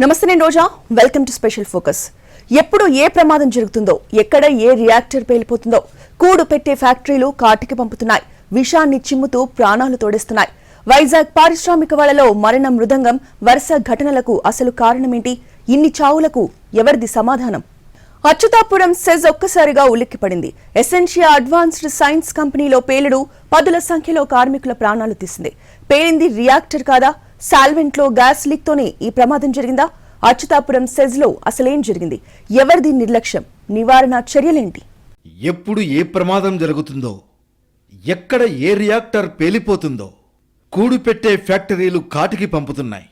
నమస్తే నేను Roja. Welcome to special focus ఎప్పుడు ఏ ప్రమాదం జరుగుతుందో ఎక్కడ ఏ రియాక్టర్ పేలిపోతుందో కూడు పెట్టే ఫ్యాక్టరీలు కాటికి పంపుతున్నాయి విషాన్ని చిమ్ముతూ ప్రాణాలు తోడేస్తున్నాయి. వైజాగ్ పారిశ్రామిక వాళ్ళలో మరణ మృదంగం వరుస ఘటనలకు అసలు కారణమేంటి? ఇన్ని చావులకు ఎవరిది సమాధానం? అచ్యుతాపురం సెజ్ ఒక్కసారిగా ఉలిక్కిపడింది. ఎసెన్షియా అడ్వాన్స్డ్ సైన్స్ కంపెనీలో పేలుడు పదుల సంఖ్యలో కార్మికుల ప్రాణాలు తీసింది. పేలింది రియాక్టర్ కాదా? సాల్వెంట్లో గ్యాస్ లీక్తోనే ఈ ప్రమాదం జరిగిందా? అచ్యుతాపురం సెజ్లో అసలేం జరిగింది? ఎవరిది నిర్లక్ష్యం? నివారణ చర్యలేంటి? ఎప్పుడు ఏ ప్రమాదం జరుగుతుందో ఎక్కడ ఏ రియాక్టర్ పేలిపోతుందో కూడుపెట్టే ఫ్యాక్టరీలు కాటికి పంపుతున్నాయి.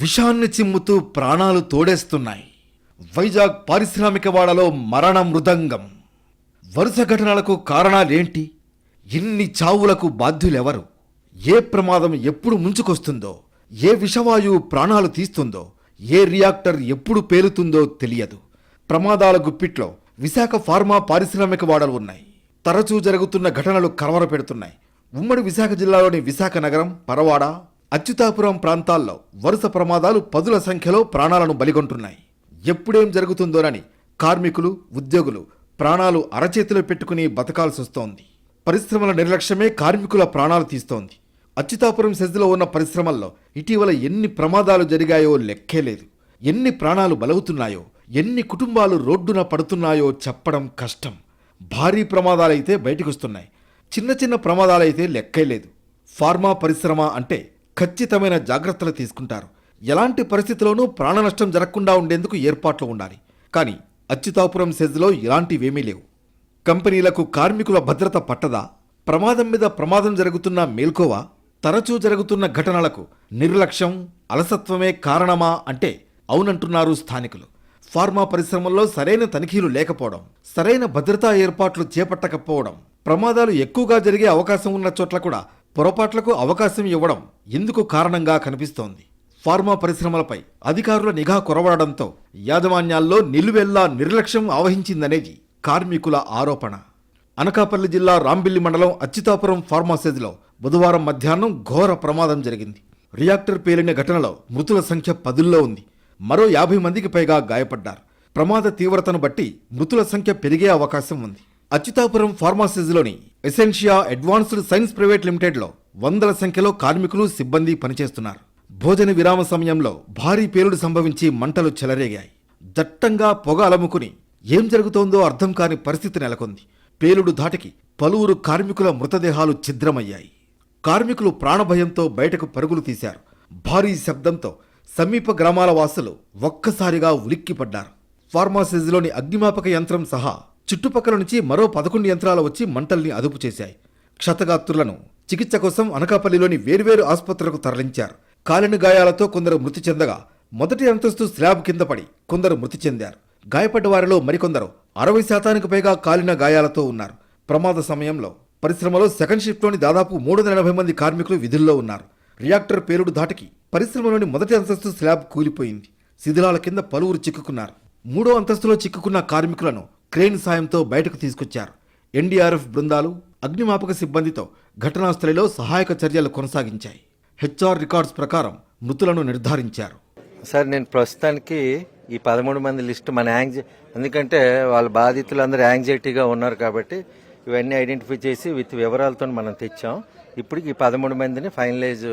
విషాన్ని చిమ్ముతూ ప్రాణాలు తోడేస్తున్నాయి. వైజాగ్ పారిశ్రామికవాడలో మరణ మృదంగం. వరుస ఘటనలకు కారణాలేంటి? ఇన్ని చావులకు బాధ్యులెవరు? ఏ ప్రమాదం ఎప్పుడు ముంచుకొస్తుందో ఏ విషవాయువు ప్రాణాలు తీస్తుందో ఏ రియాక్టర్ ఎప్పుడు పేలుతుందో తెలియదు. ప్రమాదాల గుప్పిట్లో విశాఖ ఫార్మా పారిశ్రామిక వాడలు ఉన్నాయి. తరచూ జరుగుతున్న ఘటనలు కలవరపెడుతున్నాయి ఉమ్మడి విశాఖ జిల్లాలోని విశాఖ నగరం పరవాడ అచ్యుతాపురం ప్రాంతాల్లో వరుస ప్రమాదాలు పదుల సంఖ్యలో ప్రాణాలను బలిగొంటున్నాయి. ఎప్పుడేం జరుగుతుందోనని కార్మికులు ఉద్యోగులు ప్రాణాలు అరచేతిలో పెట్టుకుని బతకాల్సొస్తోంది. పరిశ్రమల నిర్లక్ష్యమే కార్మికుల ప్రాణాలు తీస్తోంది. అచ్యుతాపురం సెజ్లో ఉన్న పరిశ్రమల్లో ఇటీవల ఎన్ని ప్రమాదాలు జరిగాయో లెక్కే లేదు. ఎన్ని ప్రాణాలు బలవుతున్నాయో ఎన్ని కుటుంబాలు రోడ్డున పడుతున్నాయో చెప్పడం కష్టం. భారీ ప్రమాదాలైతే బయటకొస్తున్నాయి. చిన్న చిన్న ప్రమాదాలైతే లెక్కే లేదు. ఫార్మా పరిశ్రమ అంటే ఖచ్చితమైన జాగ్రత్తలు తీసుకుంటారు. ఎలాంటి పరిస్థితిలోనూ ప్రాణ నష్టం జరగకుండా ఉండేందుకు ఏర్పాట్లు ఉండాలి. కానీ అచ్యుతాపురం సెజ్లో ఇలాంటివేమీ లేవు. కంపెనీలకు కార్మికుల భద్రత పట్టదా? ప్రమాదం మీద ప్రమాదం జరుగుతున్న మేల్కోవా? తరచూ జరుగుతున్న ఘటనలకు నిర్లక్ష్యం అలసత్వమే కారణమా అంటే అవునంటున్నారు స్థానికులు. ఫార్మా పరిశ్రమల్లో సరైన తనిఖీలు లేకపోవడం సరైన భద్రతా ఏర్పాట్లు చేపట్టకపోవడం ప్రమాదాలు ఎక్కువగా జరిగే అవకాశం ఉన్న చోట్ల కూడా పొరపాట్లకు అవకాశం ఇవ్వడం ఎందుకు కారణంగా కనిపిస్తోంది. ఫార్మా పరిశ్రమలపై అధికారుల నిఘా కొరవడంతో యాజమాన్యాల్లో నిలువెల్లా నిర్లక్ష్యం ఆవహించిందనేది కార్మికుల ఆరోపణ. అనకాపల్లి జిల్లా రాంబిల్లి మండలం అచ్యుతాపురం ఫార్మాసేజ్లో బుధవారం మధ్యాహ్నం ఘోర ప్రమాదం జరిగింది. రియాక్టర్ పేలిన ఘటనలో మృతుల సంఖ్య పదుల్లో ఉంది. మరో యాభై మందికి పైగా గాయపడ్డారు. ప్రమాద తీవ్రతను బట్టి మృతుల సంఖ్య పెరిగే అవకాశం ఉంది. అచ్యుతాపురం ఫార్మాసిస్లోని ఎసెన్షియా అడ్వాన్స్డ్ సైన్స్ ప్రైవేట్ లిమిటెడ్లో వందల సంఖ్యలో కార్మికులు సిబ్బంది పనిచేస్తున్నారు. భోజన విరామ సమయంలో భారీ పేలుడు సంభవించి మంటలు చెలరేగాయి. దట్టంగా పొగ అలముకుని ఏం జరుగుతోందో అర్థం కాని పరిస్థితి నెలకొంది. పేలుడు ధాటికి పలువురు కార్మికుల మృతదేహాలు ఛిద్రమయ్యాయి. కార్మికులు ప్రాణభయంతో బయటకు పరుగులు తీశారు. భారీ శబ్దంతో సమీప గ్రామాల వాసులు ఒక్కసారిగా ఉలిక్కిపడ్డారు. ఫార్మాసిస్లోని అగ్నిమాపక యంత్రం సహా చుట్టుపక్కల నుంచి మరో పదకొండు యంత్రాలు వచ్చి మంటల్ని అదుపు చేశాయి. క్షతగాత్రులను చికిత్స కోసం అనకాపల్లిలోని వేర్వేరు ఆసుపత్రులకు తరలించారు. కాలిన గాయాలతో కొందరు మృతి చెందగా మొదటి అంతస్తు స్లాబ్ కింద పడి కొందరు మృతి చెందారు. గాయపడ్డ వారిలో మరికొందరు అరవై శాతానికి పైగా కాలిన గాయాలతో ఉన్నారు. ప్రమాద సమయంలో పరిశ్రమలో సెకండ్ షిఫ్ట్లోని దాదాపు మూడు వందల ఎనభై మంది కార్మికులు విధుల్లో ఉన్నారు. రియాక్టర్ పేలుడు ధాటికి పరిశ్రమలోని మొదటి అంతస్తు స్లాబ్ కూలిపోయింది. శిథిలాల కింద పలువురు చిక్కుకున్నారు. మూడో అంతస్తులో చిక్కుకున్న కార్మికులను క్రేన్ సాయంతో బయటకు తీసుకొచ్చారు. ఎన్డీఆర్ఎఫ్ బృందాలు అగ్నిమాపక సిబ్బందితో ఘటనా స్థలిలో సహాయక చర్యలు కొనసాగించాయి. హెచ్ఆర్ రికార్డ్స్ ప్రకారం మృతులను నిర్ధారించారు. సార్ నేను ప్రస్తుతానికి ఈ పదమూడు మంది లిస్ట్ మన యాంగ్జై ఎందుకంటే వాళ్ళ బాధితులు అందరూ యాంగ్జైటీగా ఉన్నారు కాబట్టి ఇవన్నీ ఐడెంటిఫై చేసి విత్ వివరాలతో మనం తెచ్చాం. ఇప్పటికి ఈ పదమూడు మందిని ఫైనలైజ్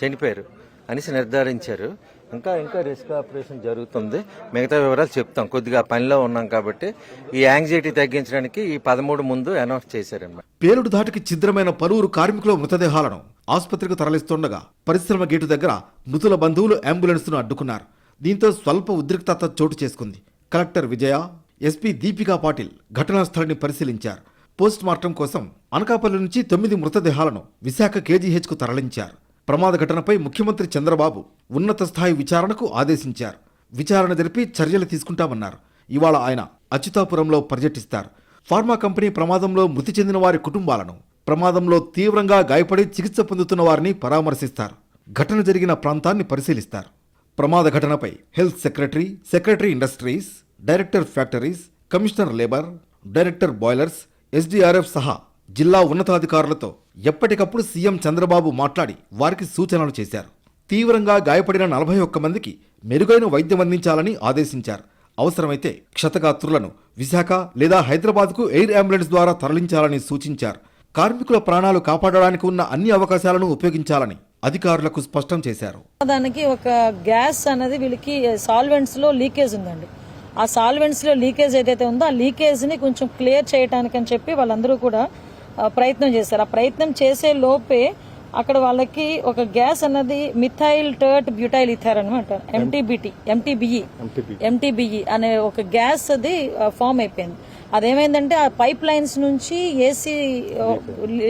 చనిపోయారు అనేసి నిర్ధారించారు. ఇంకా ఇంకా రిస్క్ ఆపరేషన్ జరుగుతుంది. మిగతా వివరాలు చెప్తాం. కొద్దిగా పనిలో ఉన్నాం కాబట్టి ఈ యాంగ్జైటీ తగ్గించడానికి ఈ పదమూడు ముందు అనౌన్స్ చేశారన్నమాట. పేలుడు ధాటికి ఛిద్రమైన పలువురు కార్మికుల మృతదేహాలను ఆసుపత్రికి తరలిస్తుండగా పరిశ్రమ గేటు దగ్గర మృతుల బంధువులు అంబులెన్స్ను అడ్డుకున్నారు. దీంతో స్వల్ప ఉద్రిక్తత చోటు చేసుకుంది. కలెక్టర్ విజయ ఎస్పీ దీపికా పాటిల్ ఘటనా స్థలాన్ని పరిశీలించారు. పోస్ట్ మార్టం కోసం అనకాపల్లి నుంచి తొమ్మిది మృతదేహాలను విశాఖ కేజీహెచ్కు తరలించారు. ప్రమాద ఘటనపై ముఖ్యమంత్రి చంద్రబాబు ఉన్నత స్థాయి విచారణకు ఆదేశించారు. విచారణ జరిపి చర్యలు తీసుకుంటామన్నారు. ఇవాళ ఆయన అచ్యుతాపురంలో పర్యటిస్తారు. ఫార్మా కంపెనీ ప్రమాదంలో మృతి చెందిన వారి కుటుంబాలను ప్రమాదంలో తీవ్రంగా గాయపడి చికిత్స పొందుతున్న వారిని పరామర్శిస్తారు. ఘటన జరిగిన ప్రాంతాన్ని పరిశీలిస్తారు. ప్రమాద ఘటనపై health secretary secretary industries director factories commissioner labour director boilers SDRF సహా జిల్లా ఉన్నతాధికారులతో ఎప్పటికప్పుడు సీఎం చంద్రబాబు మాట్లాడి వారికి సూచనలు చేశారు. తీవ్రంగా గాయపడిన నలభై ఒక్క మందికి మెరుగైన వైద్యం అందించాలని ఆదేశించారు. అవసరమైతే క్షతగాత్రులను విశాఖ లేదా హైదరాబాద్కు ఎయిర్ అంబులెన్స్ ద్వారా తరలించాలని సూచించారు. కార్మికుల ప్రాణాలు కాపాడడానికి ఉన్న అన్ని అవకాశాలను ఉపయోగించాలని అధికారులకు స్పష్టం చేశారు. దానికి ఒక గ్యాస్ అనేది వీళ్ళకి సాల్వెంట్స్లో లీకేజ్ ఉందండి. ఆ సాల్వెంట్స్లో లీకేజ్ ఏదైతే ఉందో ఆ లీకేజ్ని కొంచెం క్లియర్ చేయడానికి అని చెప్పి వాళ్ళందరూ కూడా ప్రయత్నం చేశారు. ఆ ప్రయత్నం చేసే లోపే అక్కడ వాళ్ళకి ఒక గ్యాస్ అన్నది మిథైల్ టర్ట్ బ్యూటైల్ ఇథార్ అనమాట ఎంటీబిటి ఎంటీబిఈ ఎంటీబిఈ అనే ఒక గ్యాస్ అది ఫామ్ అయిపోయింది. అదేమైందంటే ఆ పైప్ లైన్స్ నుంచి ఏసీ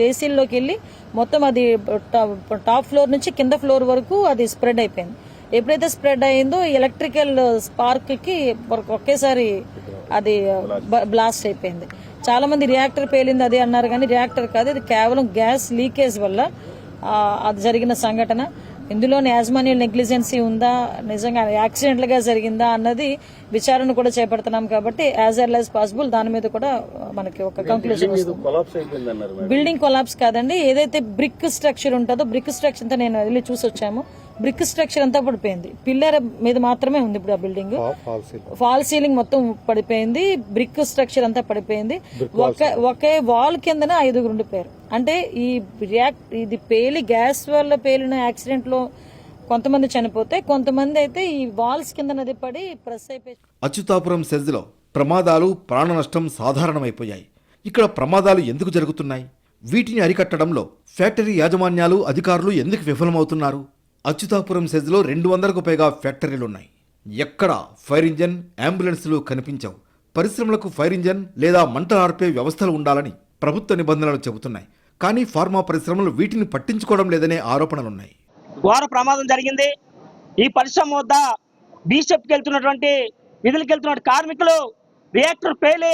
ఏసీల్లోకి వెళ్ళి మొత్తం అది టాప్ ఫ్లోర్ నుంచి కింద ఫ్లోర్ వరకు అది స్ప్రెడ్ అయిపోయింది. ఎప్పుడైతే స్ప్రెడ్ అయిందో ఎలక్ట్రికల్ స్పార్క్కి ఒక- ఒకేసారి అది బ్లాస్ట్ అయిపోయింది. చాలా మంది రియాక్టర్ పేలింది అది అన్నారు కానీ రియాక్టర్ కాదు ఇది కేవలం గ్యాస్ లీకేజ్ వల్ల అది జరిగిన సంఘటన. ఇందులోని యాజమాన్య నెగ్లిజెన్సీ ఉందా నిజంగా యాక్సిడెంట్గా జరిగిందా అన్నది విచారణ కూడా చేపడుతున్నాం కాబట్టి యాజ్ ఎర్ల్ యాజ్ పాసిబుల్ దాని మీద కూడా మనకి ఒక కంక్లూజన్ బిల్డింగ్ కొలాప్స్ కాదండి. ఏదైతే బ్రిక్ స్ట్రక్చర్ ఉంటుందో బ్రిక్ స్ట్రక్చర్ నేను వెళ్ళి చూసి వచ్చాము బ్రిక్ స్ట్రక్చర్ అంతా పడిపోయింది. పిల్లర్ మీద మాత్రమే ఉంది ఇప్పుడు ఆ బిల్డింగ్ ఫాల్ సీలింగ్. మొత్తం పడిపోయింది. బ్రిక్ స్ట్రక్చర్ అంతా పడిపోయింది. ఒక ఒకే వాల్ కిందన ఐదుగురు ఉండిపోయారు. అంటే ఈ రియాక్ట్ ఇది పేలి గ్యాస్ వల్ల పేలిన యాక్సిడెంట్లో కొంతమంది చనిపోతే కొంతమంది అయితే ఈ వాల్స్ కింద నది పడి ప్రెస్ అయిపోయి అచ్యుతాపురం సెజ్లో ప్రమాదాలు ప్రాణ నష్టం సాధారణమైపోయాయి. ఇక్కడ ప్రమాదాలు ఎందుకు జరుగుతున్నాయి? వీటిని అరికట్టడంలో ఫ్యాక్టరీ యాజమాన్యాలు అధికారులు ఎందుకు విఫలమవుతున్నారు? అచ్యుతాపురం సెజ్లో రెండు వందలకు పైగా ఫ్యాక్టరీలున్నాయి. ఎక్కడ ఫైర్ ఇంజన్ అంబులెన్సులు కనిపించవు. పరిశ్రమలకు ఫైర్ ఇంజన్ లేదా మంట ఆర్పే వ్యవస్థలు ఉండాలని ప్రభుత్వ నిబంధనలు చెబుతున్నాయి. కానీ ఫార్మా పరిశ్రమలు వీటిని పట్టించుకోవడం లేదనే ఆరోపణలున్నాయి. ఘోర ప్రమాదం జరిగింది. ఈ పరిశ్రమ వద్ద బీషెప్కి వెళ్తున్నటువంటి విధులకు వెళ్తున్న కార్మికులు రియాక్టర్ పేలి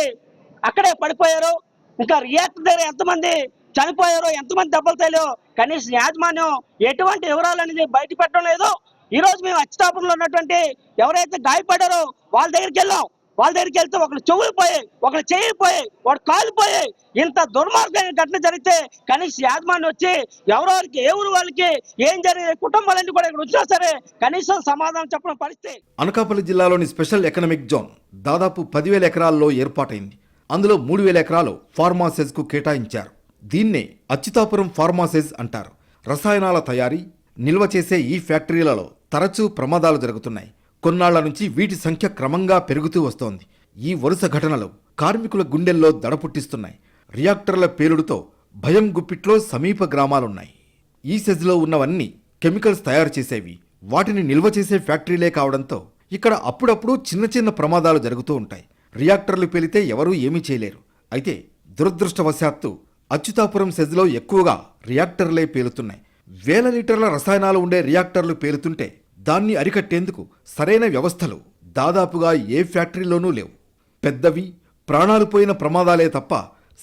అక్కడే పడిపోయారు. ఇంకా రియాక్టర్ దగ్గర ఎంతమంది చనిపోయారో ఎంతమంది దెబ్బలు తేలో కనీసం యాజమాన్యం ఎటువంటి వివరాలు అనేది బయట పెట్టడం లేదు. ఈ రోజు మేము అచ్చుతాపురంలో ఉన్నటువంటి ఎవరైతే గాయపడారో వాళ్ళ దగ్గరికి వెళ్ళాం. వాళ్ళ దగ్గరికి వెళ్తే ఒకళ్ళు చెవులు పోయాయి ఒకళ్ళు చేయి పోయాయి వాడు కాలు పోయాయి ఇంత దుర్మార్గమైన ఘటన జరిగితే కనీసం యాజమాన్యం వచ్చి ఎవరెవరికి ఏ ఊరు వాళ్ళకి ఏం జరిగే కుటుంబాలన్నీ కూడా ఇక్కడ వచ్చినా సరే కనీసం సమాధానం చెప్పడం పరిస్థితి. అనకాపల్లి జిల్లాలోని స్పెషల్ ఎకనామిక్ జోన్ దాదాపు పదివేల ఎకరాల్లో ఏర్పాటైంది. అందులో మూడు వేల ఎకరాలు ఫార్మాసెజ్కు కేటాయించారు. దీన్నే అచ్యుతాపురం ఫార్మాసెజ్ అంటారు. రసాయనాల తయారీ నిల్వ చేసే ఈ ఫ్యాక్టరీలలో తరచూ ప్రమాదాలు జరుగుతున్నాయి. కొన్నాళ్ళ నుంచి వీటి సంఖ్య క్రమంగా పెరుగుతూ వస్తోంది. ఈ వరుస ఘటనలు కార్మికుల గుండెల్లో దడ పుట్టిస్తున్నాయి రియాక్టర్ల పేలుడుతో భయం గుప్పిట్లో సమీప గ్రామాలున్నాయి. ఈ సెజ్లో ఉన్నవన్నీ కెమికల్స్ తయారు చేసేవి. వాటిని నిల్వ చేసే ఫ్యాక్టరీలే కావడంతో ఇక్కడ అప్పుడప్పుడు చిన్న చిన్న ప్రమాదాలు జరుగుతూ ఉంటాయి. రియాక్టర్లు పేలితే ఎవరూ ఏమీ చేయలేరు. అయితే దురదృష్టవశాత్తు అచ్యుతాపురం సెజ్లో ఎక్కువగా రియాక్టర్లే పేలుతున్నాయి. వేల లీటర్ల రసాయనాలు ఉండే రియాక్టర్లు పేలుతుంటే దాన్ని అరికట్టేందుకు సరైన వ్యవస్థలు దాదాపుగా ఏ ఫ్యాక్టరీలోనూ లేవు. పెద్దవి ప్రాణాలు పోయిన ప్రమాదాలే తప్ప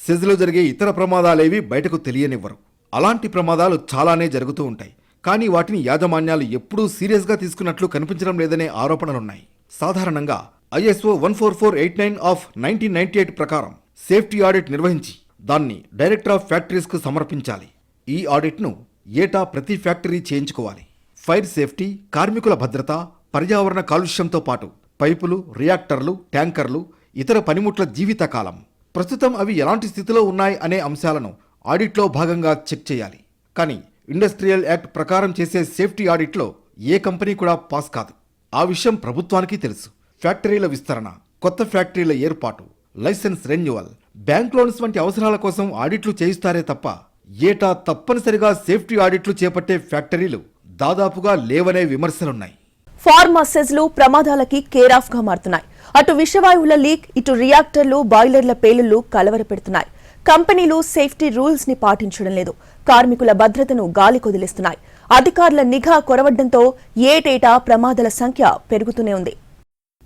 సెజ్లో జరిగే ఇతర ప్రమాదాలేవి బయటకు తెలియనివ్వరు. అలాంటి ప్రమాదాలు చాలానే జరుగుతూ ఉంటాయి. కానీ వాటిని యాజమాన్యాలు ఎప్పుడూ సీరియస్గా తీసుకున్నట్లు కనిపించడం లేదనే ఆరోపణలున్నాయి. సాధారణంగా ISO one four four eight nine of nineteen ninety eight ప్రకారం సేఫ్టీ ఆడిట్ నిర్వహించి దాన్ని డైరెక్టర్ ఆఫ్ ఫ్యాక్టరీస్కు సమర్పించాలి. ఈ ఆడిట్ను ఏటా ప్రతి ఫ్యాక్టరీ చేయించుకోవాలి. ఫైర్ సేఫ్టీ కార్మికుల భద్రత పర్యావరణ కాలుష్యంతో పాటు పైపులు రియాక్టర్లు ట్యాంకర్లు ఇతర పనిముట్ల జీవితకాలం ప్రస్తుతం అవి ఎలాంటి స్థితిలో ఉన్నాయి అనే అంశాలను ఆడిట్లో భాగంగా చెక్ చేయాలి. కానీ ఇండస్ట్రియల్ యాక్ట్ ప్రకారం చేసే సేఫ్టీ ఆడిట్లో ఏ కంపెనీ కూడా పాస్ కాదు. ఆ విషయం ప్రభుత్వానికి తెలుసు. ఫ్యాక్టరీల విస్తరణ కొత్త ఫ్యాక్టరీల ఏర్పాటు లైసెన్స్ రెన్యువల్. బ్యాంక్ లోన్స్ వంటి అవసరాల కోసం ఆడిట్లు చేయిస్తారే తప్ప ఏటా తప్పనిసరిగా సేఫ్టీ ఆడిట్లు చేపట్టే ఫ్యాక్టరీలు దాదాపుగా లేవనే విమర్శలున్నాయి. ఫార్మాసెజ్లు ప్రమాదాలకి కేరాఫ్గా గా మారుతున్నాయి. అటు విషవాయువుల లీక్ ఇటు రియాక్టర్లు బాయిలర్ల పేలుళ్ళు కలవరపెడుతున్నాయి. కంపెనీలు సేఫ్టీ రూల్స్ని పాటించడం లేదు. కార్మికుల భద్రతను గాలి కొదిలిస్తున్నాయి. అధికారుల నిఘా కొరవడంతో ఏటేటా ప్రమాదాల సంఖ్య పెరుగుతూనే ఉంది.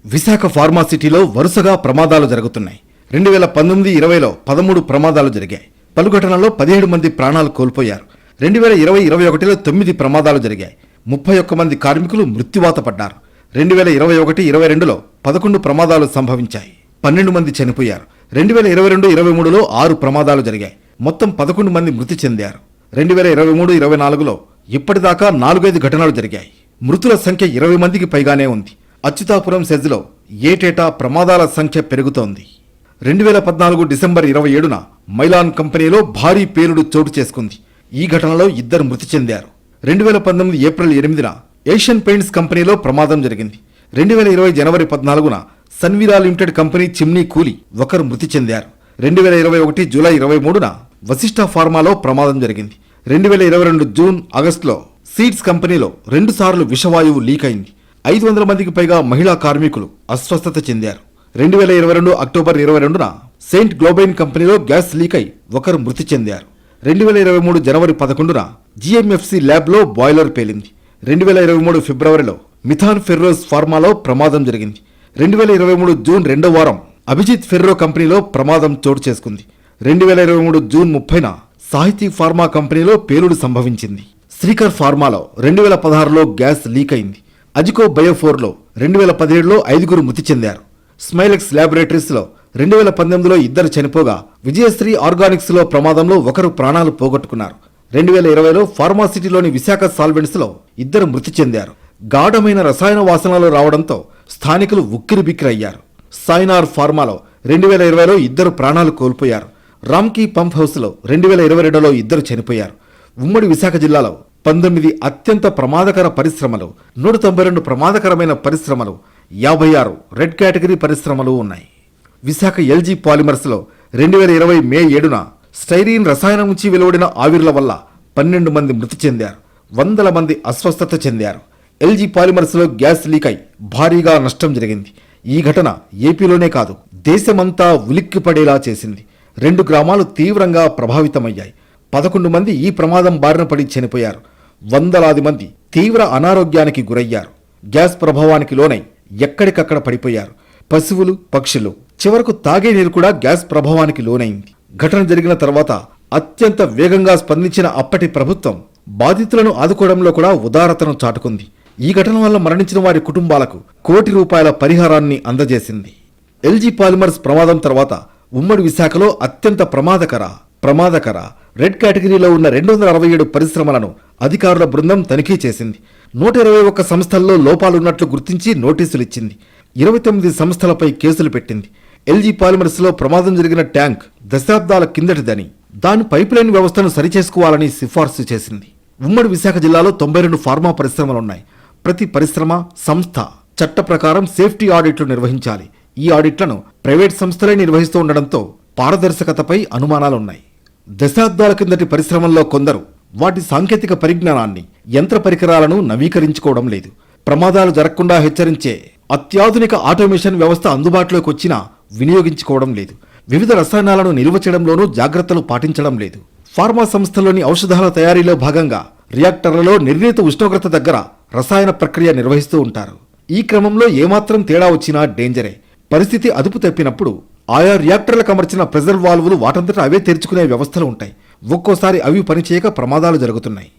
విశాఖ ఫార్మాసిటీలో వరుసగా ప్రమాదాలు జరుగుతున్నాయి. రెండు వేల పంతొమ్మిది ఇరవైలో పదమూడు ప్రమాదాలు జరిగాయి. పలు ఘటనల్లో పదిహేడు మంది ప్రాణాలు కోల్పోయారు. రెండు వేల ఇరవై ఇరవై ఒకటిలో తొమ్మిది ప్రమాదాలు జరిగాయి. ముప్పై ఒక్క మంది కార్మికులు మృత్యువాత పడ్డారు. రెండు వేల ఇరవై ఒకటి ఇరవై రెండులో పదకొండు ప్రమాదాలు సంభవించాయి. పన్నెండు మంది చనిపోయారు. రెండు వేల ఇరవై రెండు ఇరవై మూడులో ఆరు ప్రమాదాలు జరిగాయి. మొత్తం పదకొండు మంది మృతి చెందారు. రెండు వేల ఇరవై మూడు ఇరవై నాలుగులో ఇప్పటిదాకా నాలుగైదు ఘటనలు జరిగాయి. మృతుల సంఖ్య ఇరవై మందికి పైగానే ఉంది. అచ్యుతాపురం సెజ్లో ఏటేటా ప్రమాదాల సంఖ్య పెరుగుతోంది. రెండు వేల పద్నాలుగు డిసెంబర్ ఇరవై ఏడున మైలాన్ కంపెనీలో భారీ పేలుడు చోటు చేసుకుంది. ఈ ఘటనలో ఇద్దరు మృతి చెందారు. రెండు వేల పంతొమ్మిది ఏప్రిల్ ఎనిమిదిన ఏషియన్ పెయింట్స్ కంపెనీలో ప్రమాదం జరిగింది. రెండు వేల ఇరవై జనవరి పద్నాలుగున సన్వీరా లిమిటెడ్ కంపెనీ చిమ్నీ కూలి ఒకరు మృతి చెందారు. రెండు వేల ఇరవై ఒకటి జూలై ఇరవై మూడున వశిష్ఠ ఫార్మాలో ప్రమాదం జరిగింది. రెండు వేల ఇరవై రెండు జూన్ ఆగస్టులో సీడ్స్ కంపెనీలో రెండుసార్లు విషవాయువు లీక్ అయింది ఐదు వందల మందికి పైగా మహిళా కార్మికులు అస్వస్థత చెందారు. రెండు వేల ఇరవై రెండు అక్టోబర్ ఇరవై రెండున సెయింట్ గ్లోబైన్ కంపెనీలో గ్యాస్ లీక్ అయి ఒకరు మృతి చెందారు. రెండు వేల ఇరవై మూడు జనవరి పదకొండున జిఎంఎఫ్సి ల్యాబ్లో బాయిలర్ పేలింది. రెండు వేల ఇరవై మూడు ఫిబ్రవరిలో మిథాన్ ఫెర్రోస్ ఫార్మాలో ప్రమాదం జరిగింది. రెండు వేల ఇరవై మూడు జూన్ రెండో వారం అభిజిత్ ఫెర్రో కంపెనీలో ప్రమాదం చోటు చేసుకుంది. రెండు వేల ఇరవై మూడు జూన్ ముప్పైన సాహితీ ఫార్మా కంపెనీలో పేలుడు సంభవించింది. శ్రీకర్ ఫార్మాలో రెండు వేల పదహారులో గ్యాస్ లీక్ అయింది. అజికో బయోఫోర్లో రెండు వేల పదిహేడులో ఐదుగురు మృతి చెందారు. స్మైలెక్స్ ల్యాబొరేటరీస్లో రెండు వేల పంతొమ్మిదిలో ఇద్దరు చనిపోగా విజయశ్రీ ఆర్గానిక్స్లో ప్రమాదంలో ఒకరు ప్రాణాలు పోగొట్టుకున్నారు. రెండు వేల ఇరవైలో ఫార్మాసిటీలోని విశాఖ సాల్వెంట్స్లో ఇద్దరు మృతి చెందారు. గాఢమైన రసాయన వాసనలు రావడంతో స్థానికులు ఉక్కిరిబిక్కిరయ్యారు సైనార్ ఫార్మాలో రెండు వేల ఇరవైలో ఇద్దరు ప్రాణాలు కోల్పోయారు. రామ్కీ పంప్ హౌస్లో రెండు వేల ఇరవై రెండులో ఇద్దరు చనిపోయారు. ఉమ్మడి విశాఖ జిల్లాలో పంతొమ్మిది అత్యంత ప్రమాదకర పరిశ్రమలు నూట తొంభై రెండు ప్రమాదకరమైన పరిశ్రమలు యాభై ఆరు రెడ్ కేటగిరీ పరిశ్రమలు ఉన్నాయి. విశాఖ ఎల్జీ పాలిమర్స్లో రెండు వేల ఇరవై మే ఏడున స్టైరీన్ రసాయనం నుంచి వెలువడిన ఆవిర్ల వల్ల పన్నెండు మంది మృతి చెందారు వందల మంది అస్వస్థత చెందారు. ఎల్జీ పాలిమర్స్లో గ్యాస్ లీక్ అయి భారీగా నష్టం జరిగింది. ఈ ఘటన ఏపీలోనే కాదు దేశమంతా ఉలిక్కిపడేలా చేసింది. రెండు గ్రామాలు తీవ్రంగా ప్రభావితమయ్యాయి. పదకొండు మంది ఈ ప్రమాదం బారిన పడి చనిపోయారు. వందలాది మంది తీవ్ర అనారోగ్యానికి గురయ్యారు. గ్యాస్ ప్రభావానికి లోనై ఎక్కడికక్కడ పడిపోయారు. పశువులు పక్షులు చివరకు తాగే నీరు కూడా గ్యాస్ ప్రభావానికి లోనైంది. ఘటన జరిగిన తర్వాత అత్యంత వేగంగా స్పందించిన అప్పటి ప్రభుత్వం బాధితులను ఆదుకోవడంలో కూడా ఉదారతను చాటుకుంది. ఈ ఘటన వల్ల మరణించిన వారి కుటుంబాలకు కోటి రూపాయల పరిహారాన్ని అందజేసింది. ఎల్జీ పాలిమర్స్ ప్రమాదం తర్వాత ఉమ్మడి విశాఖలో అత్యంత ప్రమాదకర ప్రమాదకర రెడ్ కేటగిరీలో ఉన్న రెండు వందల అరవై ఏడు పరిశ్రమలను అధికారుల బృందం తనిఖీ చేసింది. నూట ఇరవై ఒక్క సంస్థల్లో లోపాలున్నట్లు గుర్తించి నోటీసులు ఇచ్చింది ఇరవై తొమ్మిది సంస్థలపై కేసులు పెట్టింది. ఎల్జీ పాలిమర్స్లో ప్రమాదం జరిగిన ట్యాంక్ దశాబ్దాల కిందటిదని దాని పైప్లైన్ వ్యవస్థను సరిచేసుకోవాలని సిఫార్సు చేసింది. ఉమ్మడి విశాఖ జిల్లాలో తొంభై రెండు ఫార్మా పరిశ్రమలున్నాయి. ప్రతి పరిశ్రమ సంస్థ చట్ట ప్రకారం సేఫ్టీ ఆడిట్లు నిర్వహించాలి. ఈ ఆడిట్లను ప్రైవేట్ సంస్థలే నిర్వహిస్తూ ఉండడంతో పారదర్శకతపై అనుమానాలున్నాయి. దశాబ్దాల కిందటి పరిశ్రమల్లో కొందరు వాటి సాంకేతిక పరిజ్ఞానాన్ని యంత్ర పరికరాలను నవీకరించుకోవడం లేదు. ప్రమాదాలు జరగకుండా హెచ్చరించే అత్యాధునిక ఆటోమేషన్ వ్యవస్థ అందుబాటులోకి వచ్చినా వినియోగించుకోవడం లేదు. వివిధ రసాయనాలను నిల్వ చేయడంలోనూ జాగ్రత్తలు పాటించడం లేదు. ఫార్మా సంస్థల్లోని ఔషధాల తయారీలో భాగంగా రియాక్టర్లలో నిర్ణీత ఉష్ణోగ్రత దగ్గర రసాయన ప్రక్రియ నిర్వహిస్తూ ఉంటారు. ఈ క్రమంలో ఏమాత్రం తేడా వచ్చినా డేంజరే. పరిస్థితి అదుపు తప్పినప్పుడు ఆయా రియాక్టర్లకు అమర్చిన ప్రెజర్ వాల్వులు వాటంతట అవే తెరుచుకునే వ్యవస్థలు ఉంటాయి. ఒక్కోసారి అవి పనిచేయక ప్రమాదాలు జరుగుతున్నాయి.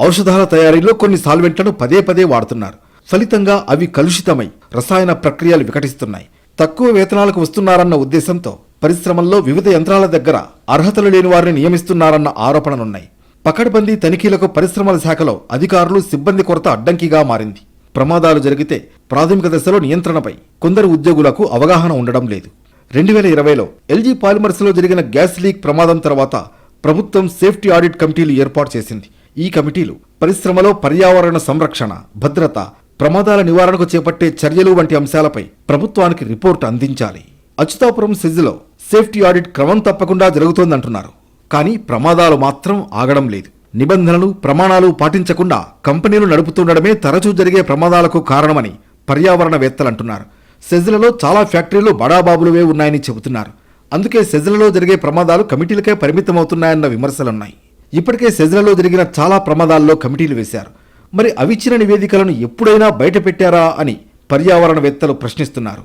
ఔషధాల తయారీలో కొన్ని సాల్వెంట్లను పదే పదే వాడుతున్నారు. ఫలితంగా అవి కలుషితమై రసాయన ప్రక్రియలు వికటిస్తున్నాయి. తక్కువ వేతనాలకు వస్తున్నారన్న ఉద్దేశంతో పరిశ్రమల్లో వివిధ యంత్రాల దగ్గర అర్హతలు లేని వారిని నియమిస్తున్నారన్న ఆరోపణలున్నాయి. పకడ్బందీ తనిఖీలకు పరిశ్రమల శాఖలో అధికారులు సిబ్బంది కొరత అడ్డంకిగా మారింది. ప్రమాదాలు జరిగితే ప్రాథమిక దశలో నియంత్రణపై కొందరు ఉద్యోగులకు అవగాహన ఉండడం లేదు. రెండు వేల ఇరవైలో ఎల్జీ పాలిమర్స్లో జరిగిన గ్యాస్ లీక్ ప్రమాదం తర్వాత ప్రభుత్వం సేఫ్టీ ఆడిట్ కమిటీలు ఏర్పాటు చేసింది. ఈ కమిటీలు పరిశ్రమలో పర్యావరణ సంరక్షణ భద్రత ప్రమాదాల నివారణకు చేపట్టే చర్యలు వంటి అంశాలపై ప్రభుత్వానికి రిపోర్టు అందించాలి. అచ్యుతాపురం సెజ్లో సేఫ్టీ ఆడిట్ క్రమం తప్పకుండా జరుగుతోందంటున్నారు. కానీ ప్రమాదాలు మాత్రం ఆగడం లేదు. నిబంధనలు ప్రమాణాలు పాటించకుండా కంపెనీలు నడుపుతుండడమే తరచూ జరిగే ప్రమాదాలకు కారణమని పర్యావరణవేత్తలంటున్నారు సెజ్లలో చాలా ఫ్యాక్టరీలు బడాబాబులువే ఉన్నాయని చెబుతున్నారు. అందుకే సెజ్లలో జరిగే ప్రమాదాలు కమిటీలకే పరిమితమవుతున్నాయన్న విమర్శలున్నాయి. ఇప్పటికే సెజ్లలో జరిగిన చాలా ప్రమాదాల్లో కమిటీలు వేశారు. మరి అవిచ్చిన నివేదికలను ఎప్పుడైనా బయటపెట్టారా అని పర్యావరణవేత్తలు ప్రశ్నిస్తున్నారు.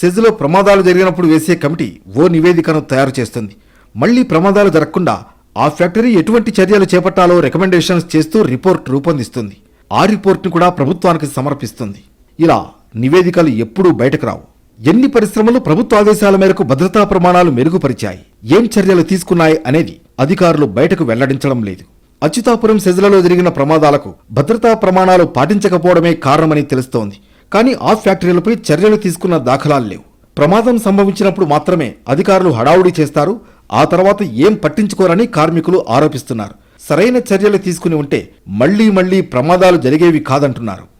సెజ్లో ప్రమాదాలు జరిగినప్పుడు వేసే కమిటీ ఓ నివేదికను తయారు చేస్తుంది. మళ్ళీ ప్రమాదాలు జరగకుండా ఆ ఫ్యాక్టరీ ఎటువంటి చర్యలు చేపట్టాలో రికమెండేషన్స్ చేస్తూ రిపోర్ట్ రూపొందిస్తుంది. ఆ రిపోర్ట్ని కూడా ప్రభుత్వానికి సమర్పిస్తుంది. ఇలా నివేదికలు ఎప్పుడూ బయటకు రావు. ఎన్ని పరిశ్రమలు ప్రభుత్వ ఆదేశాల మేరకు భద్రతా ప్రమాణాలు మెరుగుపరిచాయి ఏం చర్యలు తీసుకున్నాయి అనేది అధికారులు బయటకు వెల్లడించడం లేదు. అచ్యుతాపురం సెజ్లలో జరిగిన ప్రమాదాలకు భద్రతా ప్రమాణాలు పాటించకపోవడమే కారణమని తెలుస్తోంది. కానీ ఆ ఫ్యాక్టరీలపై చర్యలు తీసుకున్న దాఖలాలు లేవు. ప్రమాదం సంభవించినప్పుడు మాత్రమే అధికారులు హడావుడి చేస్తారు ఆ తర్వాత ఏం పట్టించుకోరని కార్మికులు ఆరోపిస్తున్నారు. సరైన చర్యలు తీసుకుని ఉంటే మళ్ళీ మళ్ళీ ప్రమాదాలు జరిగేవి కాదంటున్నారు.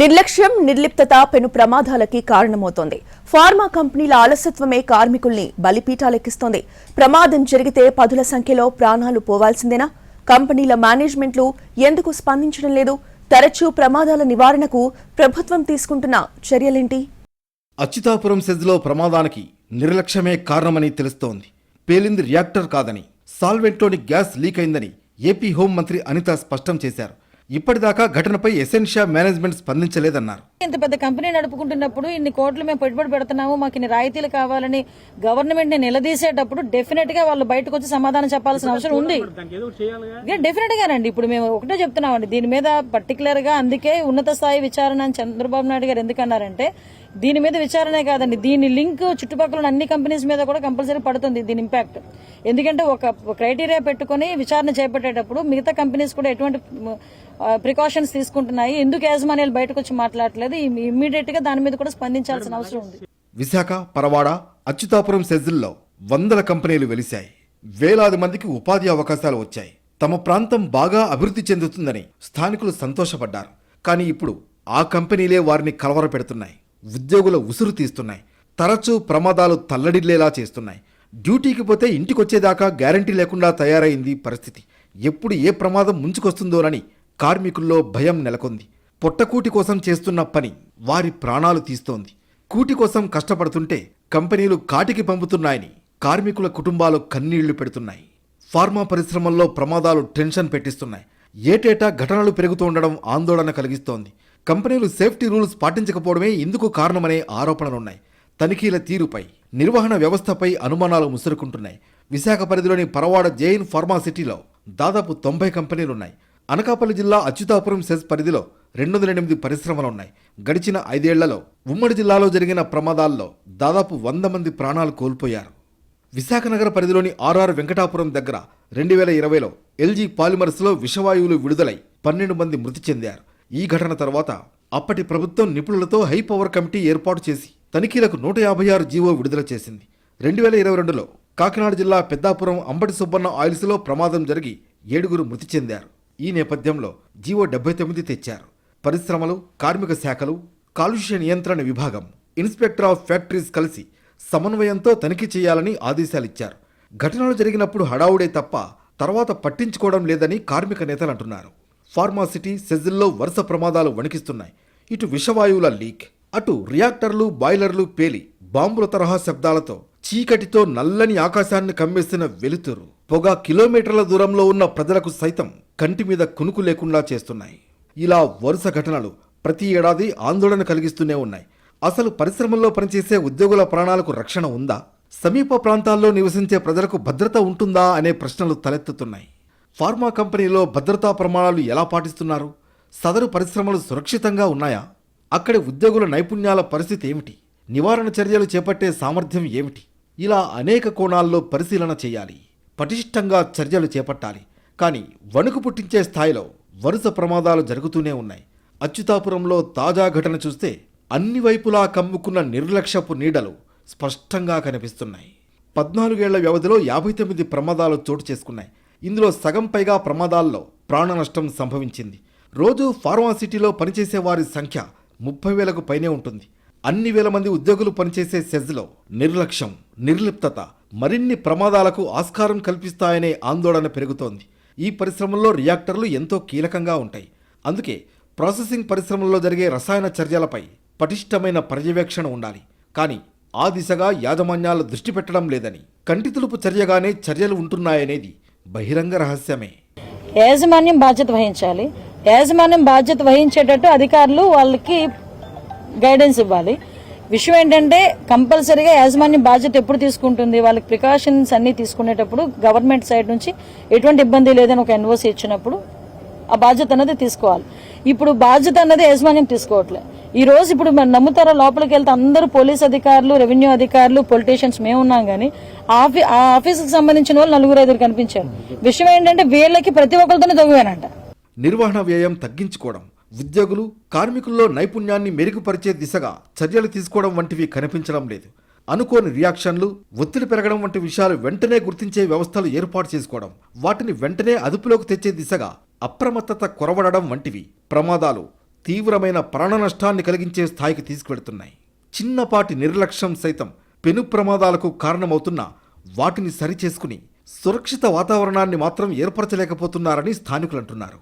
నిర్లక్ష్యం నిర్లిప్తత పెను ప్రమాదాలకి కారణమవుతోంది. ఫార్మా కంపెనీల ఆలస్యత్వమే కార్మికుల్ని బలిపీఠాలెక్కిస్తోంది. ప్రమాదం జరిగితే పదుల సంఖ్యలో ప్రాణాలు పోవాల్సిందేనా? కంపెనీల మేనేజ్మెంట్లు ఎందుకు స్పందించడం లేదు? తరచూ ప్రమాదాల నివారణకు ప్రభుత్వం తీసుకుంటున్న చర్యలేంటి? అచ్యుతాపురం సెజ్లో ప్రమాదానికి నిర్లక్ష్యమే కారణమని తెలుస్తోంది. పేలింది రియాక్టర్ కాదని సాల్వెంట్లోని గ్యాస్ లీక్ అయిందని ఏపీ హోంమంత్రి అనిత స్పష్టం చేశారు. ఇప్పటిదాకా ఘటనపై ఎసెన్షియా మేనేజ్మెంట్ స్పందించలేదన్నారు. ఇంత పెద్ద కంపెనీ నడుపుకుంటున్నప్పుడు ఇన్ని కోట్లు మేము పెట్టుబడి పెడుతున్నాము మాకు ఇన్ని రాయితీలు కావాలని గవర్నమెంట్ని నిలదీసేటప్పుడు డెఫినెట్గా వాళ్ళు బయటకు వచ్చి సమాధానం చెప్పాల్సిన అవసరం ఉంది. డెఫినెట్ గానండి ఇప్పుడు మేము ఒకటే చెప్తున్నామండి. దీని మీద పర్టికులర్గా అందుకే ఉన్నత స్థాయి విచారణ అని చంద్రబాబు నాయుడు గారు ఎందుకన్నారంటే దీని మీద విచారణే కాదండి. దీని లింక్ చుట్టుపక్కల ఉన్న అన్ని కంపెనీస్ మీద కూడా కంపల్సరీ పడుతుంది దీని ఇంపాక్ట్. ఎందుకంటే ఒక క్రైటీరియా పెట్టుకొని విచారణ చేపట్టేటప్పుడు మిగతా కంపెనీస్ కూడా ఎటువంటి ప్రికాషన్స్ తీసుకుంటున్నాయి. ఎందుకు యాజమాన్యాలు బయటకు వచ్చి మాట్లాడలేదు ఇమ్మీడియట్గా దాని మీద కూడా స్పందించాల్సిన అవసరం ఉంది. విశాఖ పరవాడ అచ్యుతాపురం సెజ్ల్లో వందల కంపెనీలు వెలిశాయి. వేలాది మందికి ఉపాధి అవకాశాలు వచ్చాయి. తమ ప్రాంతం బాగా అభివృద్ధి చెందుతుందని స్థానికులు సంతోషపడ్డారు. కానీ ఇప్పుడు ఆ కంపెనీలే వారిని కలవరపెడుతున్నాయి. ఉద్యోగుల ఉసురు తీస్తున్నాయి. తరచూ ప్రమాదాలు తల్లడిల్లేలా చేస్తున్నాయి. డ్యూటీకి పోతే ఇంటికొచ్చేదాకా గ్యారంటీ లేకుండా తయారైంది పరిస్థితి. ఎప్పుడు ఏ ప్రమాదం ముంచుకొస్తుందోనని కార్మికుల్లో భయం నెలకొంది. పొట్టకూటి కోసం చేస్తున్న పని వారి ప్రాణాలు తీస్తోంది. కూటి కోసం కష్టపడుతుంటే కంపెనీలు కాటికి పంపుతున్నాయని కార్మికుల కుటుంబాలు కన్నీళ్ళు పెడుతున్నాయి. ఫార్మా పరిశ్రమల్లో ప్రమాదాలు టెన్షన్ పెట్టిస్తున్నాయి. ఏటేటా ఘటనలు పెరుగుతూ ఉండడం ఆందోళన కలిగిస్తోంది. కంపెనీలు సేఫ్టీ రూల్స్ పాటించకపోవడమే ఇందుకు కారణమనే ఆరోపణలున్నాయి. తనిఖీల తీరుపై నిర్వహణ వ్యవస్థపై అనుమానాలు ముసురుకుంటున్నాయి. విశాఖ పరిధిలోని పరవాడ జైన్ ఫార్మాసిటీలో దాదాపు తొంభై కంపెనీలున్నాయి. అనకాపల్లి జిల్లా అచ్యుతాపురం సెస్ పరిధిలో రెండు వందల ఎనిమిది పరిశ్రమలున్నాయి. గడిచిన ఐదేళ్ళలో ఉమ్మడి జిల్లాలో జరిగిన ప్రమాదాల్లో దాదాపు వంద మంది ప్రాణాలు కోల్పోయారు. విశాఖ నగర పరిధిలోని ఆర్ఆర్ వెంకటాపురం దగ్గర రెండు వేల ఇరవైలో ఎల్జీ పాలిమర్స్లో విషవాయువులు విడుదలై పన్నెండు మంది మృతి చెందారు. ఈ ఘటన తర్వాత అప్పటి ప్రభుత్వం నిపుణులతో హై పవర్ కమిటీ ఏర్పాటు చేసి తనిఖీలకు నూట యాభై ఆరు జీవో విడుదల చేసింది. రెండు వేల ఇరవై రెండులో కాకినాడ జిల్లా పెద్దాపురం అంబటి సుబ్బన్న ఆయిల్స్లో ప్రమాదం జరిగి ఏడుగురు మృతి చెందారు. ఈ నేపథ్యంలో జీవో డెబ్బై తొమ్మిది తెచ్చారు. పరిశ్రమలు కార్మిక శాఖలు కాలుష్య నియంత్రణ విభాగం ఇన్స్పెక్టర్ ఆఫ్ ఫ్యాక్టరీస్ కలిసి సమన్వయంతో తనిఖీ చేయాలని ఆదేశాలిచ్చారు. ఘటనలు జరిగినప్పుడు హడావుడే తప్ప తర్వాత పట్టించుకోవడం లేదని కార్మిక నేతలు అంటున్నారు. ఫార్మాసిటీ సెజిల్లో వరుస ప్రమాదాలు వణికిస్తున్నాయి. ఇటు విషవాయువుల లీక్ అటు రియాక్టర్లు బాయిలర్లు పేలి బాంబుల తరహా శబ్దాలతో చీకటితో నల్లని ఆకాశాన్ని కమ్మేసిన వెలుతురు పొగ కిలోమీటర్ల దూరంలో ఉన్న ప్రజలకు సైతం కంటి మీద కునుకు లేకుండా చేస్తున్నాయి. ఇలా వరుస ఘటనలు ప్రతి ఏడాది ఆందోళన కలిగిస్తూనే ఉన్నాయి. అసలు పరిశ్రమల్లో పనిచేసే ఉద్యోగుల ప్రాణాలకు రక్షణ ఉందా? సమీప ప్రాంతాల్లో నివసించే ప్రజలకు భద్రత ఉంటుందా అనే ప్రశ్నలు తలెత్తుతున్నాయి. ఫార్మా కంపెనీలో భద్రతా ప్రమాణాలు ఎలా పాటిస్తున్నారు? సదరు పరిశ్రమలు సురక్షితంగా ఉన్నాయా? అక్కడి ఉద్యోగుల నైపుణ్యాల పరిస్థితి ఏమిటి? నివారణ చర్యలు చేపట్టే సామర్థ్యం ఏమిటి? ఇలా అనేక కోణాల్లో పరిశీలన చేయాలి. పటిష్టంగా చర్యలు చేపట్టాలి. కానీ వణుకు పుట్టించే స్థాయిలో వరుస ప్రమాదాలు జరుగుతూనే ఉన్నాయి. అచ్యుతాపురంలో తాజా ఘటన చూస్తే అన్ని వైపులా కమ్ముకున్న నిర్లక్ష్యపు నీడలు స్పష్టంగా కనిపిస్తున్నాయి. పద్నాలుగేళ్ళ వ్యవధిలో యాభై తొమ్మిది ప్రమాదాలు చోటు చేసుకున్నాయి. ఇందులో సగం పైగా ప్రమాదాల్లో ప్రాణ నష్టం సంభవించింది. రోజు ఫార్మాసిటీలో పనిచేసే వారి సంఖ్య ముప్పై వేలకు పైనే ఉంటుంది. అన్ని వేల మంది ఉద్యోగులు పనిచేసే సెజ్లో నిర్లక్ష్యం. నిర్లిప్తత మరిన్ని ప్రమాదాలకు ఆస్కారం కల్పిస్తాయనే ఆందోళన పెరుగుతోంది. ఈ పరిశ్రమల్లో రియాక్టర్లు ఎంతో కీలకంగా ఉంటాయి. అందుకే ప్రాసెసింగ్ పరిశ్రమల్లో జరిగే రసాయన చర్యలపై పటిష్టమైన పర్యవేక్షణ ఉండాలి. కానీ ఆ దిశగా యాజమాన్యాలు దృష్టి పెట్టడం లేదని కంటితులుపు చర్యగానే చర్యలు ఉంటున్నాయనేది బహిరంగ రహస్యమే. యాజమాన్యం బాధ్యత వహించాలి. యాజమాన్యం బాధ్యత వహించేటట్టు అధికారులు వాళ్ళకి గైడెన్స్ ఇవ్వాలి. విషయం ఏంటంటే కంపల్సరీగా యాజమాన్యం బాధ్యత ఎప్పుడు తీసుకుంటుంది? వాళ్ళకి ప్రికాషన్స్ అన్ని తీసుకునేటప్పుడు గవర్నమెంట్ సైడ్ నుంచి ఎటువంటి ఇబ్బంది లేదని ఒక ఎన్ఓసి ఇచ్చినప్పుడు ఆ బాధ్యత అన్నది తీసుకోవాలి. ఇప్పుడు బాధ్యత అన్నది యాజమాన్యం తీసుకోవట్లే. ఈ రోజు ఇప్పుడు మనం నమ్ముతారా? లోపలికి వెళ్తే అందరూ పోలీస్ అధికారులు రెవెన్యూ అధికారులు పొలిటీషియన్స్ మేము ఉన్నాం కానీ ఆఫీ ఆ ఆఫీస్కి సంబంధించిన వాళ్ళు నలుగురు ఐదుగురు కనిపించారు. విషయం ఏంటంటే వీళ్ళకి ప్రతి ఒక్కరితోనే దొంగవేనంట నిర్వహణ వ్యయం తగ్గించుకోవడం ఉద్యోగులు కార్మికుల్లో నైపుణ్యాన్ని మెరుగుపరిచే దిశగా చర్యలు తీసుకోవడం వంటివి కనిపించడం లేదు. అనుకోని రియాక్షన్లు ఒత్తిడి పెరగడం వంటి విషయాలు వెంటనే గుర్తించే వ్యవస్థలు ఏర్పాటు చేసుకోవడం వాటిని వెంటనే అదుపులోకి తెచ్చే దిశగా అప్రమత్తత కొరవడడం వంటివి ప్రమాదాలు తీవ్రమైన ప్రాణ నష్టాన్ని కలిగించే స్థాయికి తీసుకువెడుతున్నాయి చిన్నపాటి నిర్లక్ష్యం సైతం పెను ప్రమాదాలకు కారణమవుతున్నా వాటిని సరిచేసుకుని సురక్షిత వాతావరణాన్ని మాత్రం ఏర్పరచలేకపోతున్నారని స్థానికులు అంటున్నారు.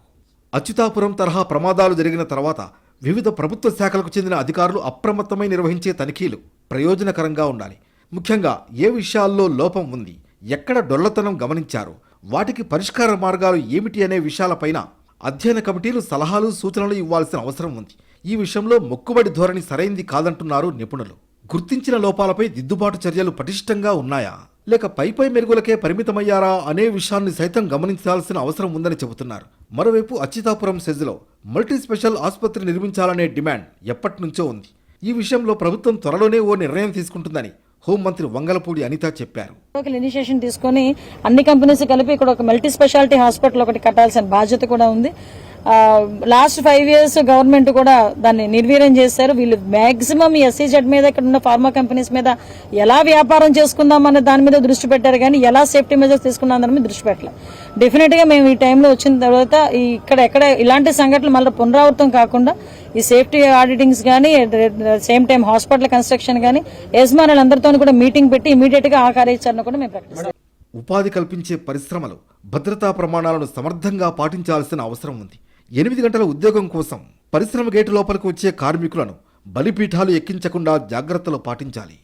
అచ్యుతాపురం తరహా ప్రమాదాలు జరిగిన తర్వాత వివిధ ప్రభుత్వ శాఖలకు చెందిన అధికారులు అప్రమత్తమై నిర్వహించే తనిఖీలు ప్రయోజనకరంగా ఉండాలి. ముఖ్యంగా ఏ విషయాల్లో లోపం ఉంది ఎక్కడ డొల్లతనం గమనించారు వాటికి పరిష్కార మార్గాలు ఏమిటి అనే విషయాలపైన అధ్యయన కమిటీలు సలహాలు సూచనలు ఇవ్వాల్సిన అవసరం ఉంది. ఈ విషయంలో మొక్కుబడి ధోరణి సరైంది కాదంటున్నారు నిపుణులు. గుర్తించిన లోపాలపై దిద్దుబాటు చర్యలు పటిష్టంగా ఉన్నాయా? లేక పైపై మెరుగులకే పరిమితమయ్యారా అనే విషయాన్ని సైతం గమనించాల్సిన అవసరం ఉందని చెబుతున్నారు. మరోవైపు అచ్యుతాపురం సెజ్లో మల్టీ స్పెషల్ ఆసుపత్రి నిర్మించాలనే డిమాండ్ ఎప్పటి నుంచో ఉంది. ఈ విషయంలో ప్రభుత్వం త్వరలోనే ఓ నిర్ణయం తీసుకుంటుందని హోంమంత్రి వంగలపూడి అనిత చెప్పారు. ఇనిషియేషన్ తీసుకొని అన్ని కంపెనీస్ కలిపి ఇక్కడ ఒక మల్టీ స్పెషాలిటీ హాస్పిటల్ ఒకటి కట్టాల్సిన బాధ్యత కూడా ఉంది. లాస్ట్ ఫైవ్ ఇయర్స్ గవర్నమెంట్ కూడా దాన్ని నిర్వీర్యం చేశారు. వీళ్ళు మాక్సిమం ఎస్సీజెడ్ మీద ఇక్కడ ఉన్న ఫార్మా కంపెనీస్ మీద ఎలా వ్యాపారం చేసుకుందాం అనే దాని మీద దృష్టి పెట్టారు కానీ ఎలా సేఫ్టీ మెజర్స్ తీసుకున్నాం దాని మీద దృష్టి పెట్టలేదు డెఫినెట్గా మేము ఈ టైంలో వచ్చిన తర్వాత ఇక్కడ ఎక్కడ ఇలాంటి సంఘటనలు మళ్ళీ పునరావృతం కాకుండా ఈ సేఫ్టీ ఆడిటింగ్స్ కానీ సేమ్ టైం హాస్పిటల్ కన్స్ట్రక్షన్ కానీ యజమానులందరితో కూడా మీటింగ్ పెట్టి ఇమీడియట్గా ఆ కార్యాచరణ కూడా మేము ప్రకటిస్తాం. ఉపాధి కల్పించే పరిశ్రమలు భద్రతా ప్రమాణాలను సమర్థంగా పాటించాల్సిన అవసరం ఉంది. ఎనిమిది గంటల ఉద్యోగం కోసం పరిశ్రమ గేటు లోపలికి వచ్చే కార్మికులను బలిపీఠాలు ఎక్కించకుండా జాగ్రత్తలు పాటించాలి.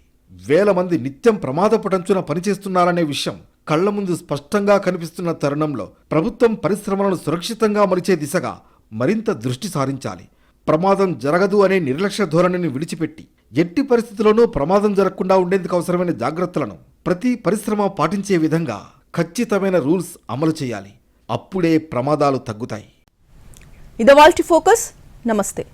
వేల మంది నిత్యం ప్రమాదపటంచున పనిచేస్తున్నారనే విషయం కళ్ళ ముందు స్పష్టంగా కనిపిస్తున్న తరుణంలో ప్రభుత్వం పరిశ్రమలను సురక్షితంగా మలిచే దిశగా మరింత దృష్టి సారించాలి. ప్రమాదం జరగదు అనే నిర్లక్ష్య ధోరణిని విడిచిపెట్టి ఎట్టి పరిస్థితుల్లోనూ ప్రమాదం జరగకుండా ఉండేందుకు అవసరమైన జాగ్రత్తలను ప్రతి పరిశ్రమ పాటించే విధంగా ఖచ్చితమైన రూల్స్ అమలు చేయాలి. అప్పుడే ప్రమాదాలు తగ్గుతాయి. ఇదవాల్టి ఫోకస్. నమస్తే.